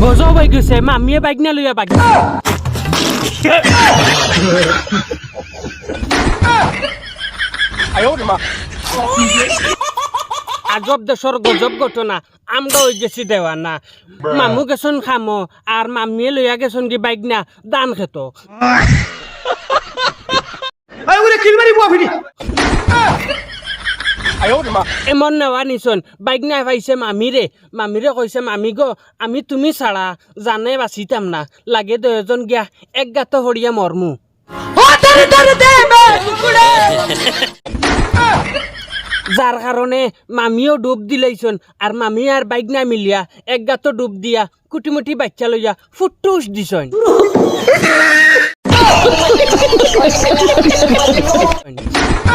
গজব হয়ে গেছে মামিয়ে বাইক না লইয়া বাইক আজব দেশর গজব ঘটনা আমরা ওই গেছি দেওয়া না মামু গেছন খামো আর মামিয়ে লইয়া গেছন কি বাইক না দান খেত। এমন নেওয়া নিছন বাইক না পাইছে মামিরে মামিরে কইছে মামি গো আমি তুমি ছাড়া জানে বাঁচিতাম না। লাগে দুজন গিয়া এক গাত হরিয়া মরমু যার কারণে মামিও ডুব দিলাইছন আর মামি আর বাইক না মিলিয়া এক গাত ডুব দিয়া কুটিমুটি বাচ্চা লইয়া ফুটুস দিছন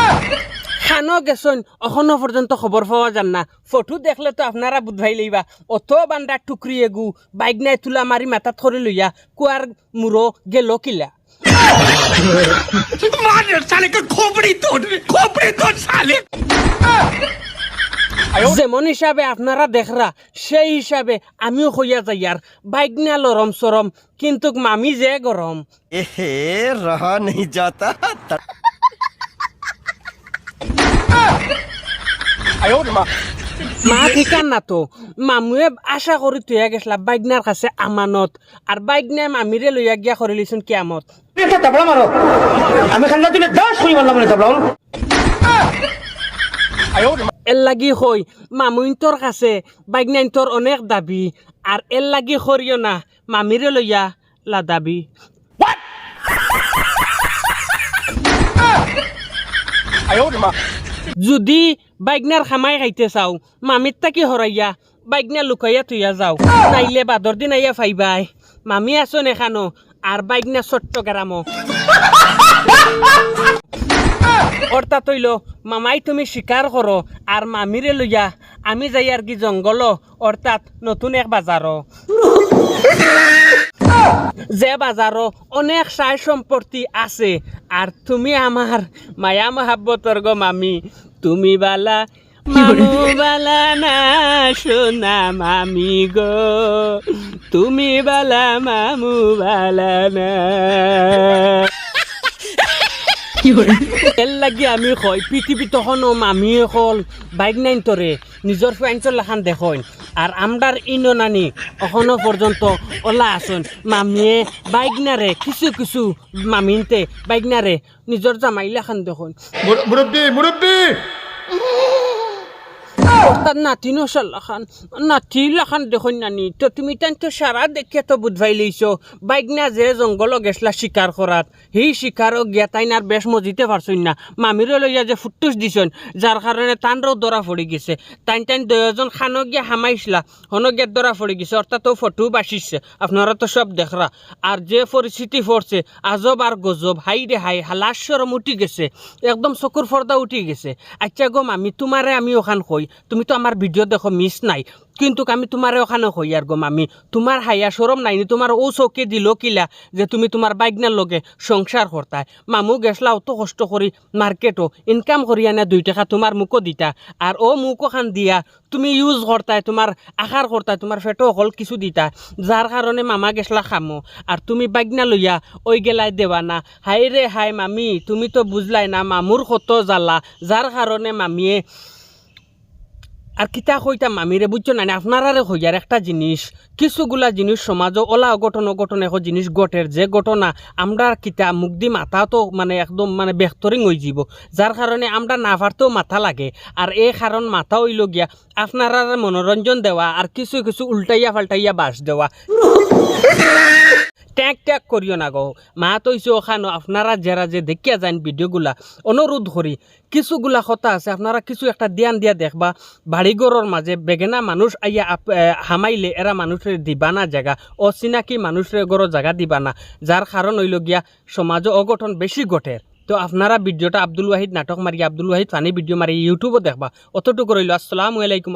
কেন গেছন? এখনও পর্যন্ত খবর পাওয়া যান না। ফটো দেখলে তো আপনারা বুধবাই লইবা। অত বান্দার টুকরি এগু বাইক নাই তুলা মারি মাথা থরে লইয়া কুয়ার মুরো গেল কিলা? যেমন হিসাবে আপনারা দেখরা সেই হিসাবে আমিও হইয়া যাই আর। বাইক নিয়া লরম সরম কিন্তু মামি যে গরম এহে রহা নেই যাতা মা। ঠিকান না তো? মামুয়ে আশা করি তুইয়া গেছলা বাইকনার কাছে আমানত। আর বাইক মামিরে লইয়া গিয়া করে লিছুন কিয়ামত মারো আমি খান্না তুলে দশ করি মারলাম এর লাগি হই মামুইন তোর কাছে বাইক নাইন অনেক দাবি। আর এর লাগি করিও না মামিরে লইয়া লা দাবি। যদি বাইকনার খামাই খাইতে চাও মামির তাকি হরাইয়া বাইকনা লুকাইয়া তুইয়া যাও। নাইলে বাদর দিন আইয়া ফাইবাই। মামি আছো নেখানো আর বাইকনা চট্টগ্রামও অর্থাৎ হইল মামাই তুমি স্বীকার করো আর মামিরে লইয়া, আমি যাই আর কি জঙ্গল অর্থাৎ নতুন এক বাজারও যে বাজারও অনেক সাই সম্পত্তি আছে। আর তুমি আমার মায়া মহাব্বতর গো মামি। তুমি বালা বালা না সোনা মামি গো। তুমি বালা, মামু বালা না। এর লাগি আমি কয় পৃথিবী তখন আমি হল বাইক নাইন তরে নিজের ফ্যান্সর লেখান দেখেন আর আমদার ইনো নানি এখনও পর্যন্ত ওলা আসুন মামিয়ে বাইক নারে কিছু কিছু মামিনতে বাইক নারে নিজের জামাই লেখান দেখইন। মুরব্বী মুরব্বী অর্থাৎ নাতিনো সাল্লাখান নাতি লাখান দেখুন নানি তো তুমি তান তো সারা দেখে তো বুধবাই লইছো বাইক না যে জঙ্গল গেছলা শিকার করাত সেই শিকারও গিয়া তাই আর বেশ মজিতে পারছই না মামিরও লইয়া যে ফুটুস দিছন যার কারণে তানরও দরা পড়ি গেছে তাইন তাইন দুজন খানো গিয়া হামাইছিলা হনো গিয়া দরা পড়ি গেছে অর্থাৎ ও ফটো বাসিছে আপনারা তো সব দেখরা আর যে পরিস্থিতি পড়ছে আজব আর গজব হাই রে হাই হালাশ্বরম উঠি গেছে একদম চকুর পর্দা উঠি গেছে আচ্ছা গো মামি তোমারে আমি ওখান কই তুমি তো আমার ভিডিও দেখো মিস নাই। কিন্তু আমি তোমারে ওখানে কই আর গো মামি তোমার হাইয়া সরম নাই নি তোমার ও চৌকে দিল কিলা যে তুমি তোমার বাইকনার লগে সংসার করতায় মামু গেছলা অত কষ্ট করি মার্কেটও ইনকাম করি আনে দুই টাকা তোমার মুখও দিতা। আর ও মুখ খান দিয়া। তুমি ইউজ করতায় তোমার আশার করতায় তোমার ফেটো অকল কিছু দিতা। যার কারণে মামা গেছলা খামো আর তুমি বাইকনা লইয়া ওই গেলাই দেবা না। হাই রে হাই মামি তুমি তো বুঝলাই না মামুর কত জ্বালা। যার কারণে মামিয়ে আর কিতা কইতাম মামিরে বুঝছ না? আপনারারে হইয়ার একটা জিনিস, কিছুগুলা জিনিস সমাজও ওলা অঘটন অঘটন এখন জিনিস ঘটের যে ঘটনা আমরা কিতা দি মাথা তো মানে একদম মানে বেহতরিং হয়ে যাব যার কারণে আমরা না মাথা লাগে। আর এই কারণ মাথা হইল গিয়া আপনারা মনোরঞ্জন দেওয়া আর কিছু কিছু উল্টাইয়া পাল্টাইয়া বাস দেওয়া ট্যাগ ট্যাগ করিও না গো। মা তৈছে ওখানো আপনারা যারা যে দেখিয়া যান ভিডিওগুলা অনুরোধ করি কিছুগুলা কথা আছে, আপনারা কিছু একটা ধ্যান দিয়া দেখবা। বাড়িঘরের মাঝে বেগেনা মানুষ আইয়া হামাইলে এরা মানুষের দিবা না জায়গা অচিনাকি মানুষের গড় জায়গা দিবা না যার কারণ হইল গিয়া সমাজে অঘটন বেশি ঘটের তো আপনারা ভিডিওটা আব্দুল ওয়াহিদ নাটক মারি আব্দুল ওয়াহিদ ফানি ভিডিও মারি ইউটিউবও দেখবা। অতটুকু রইল আসসালামু আলাইকুম।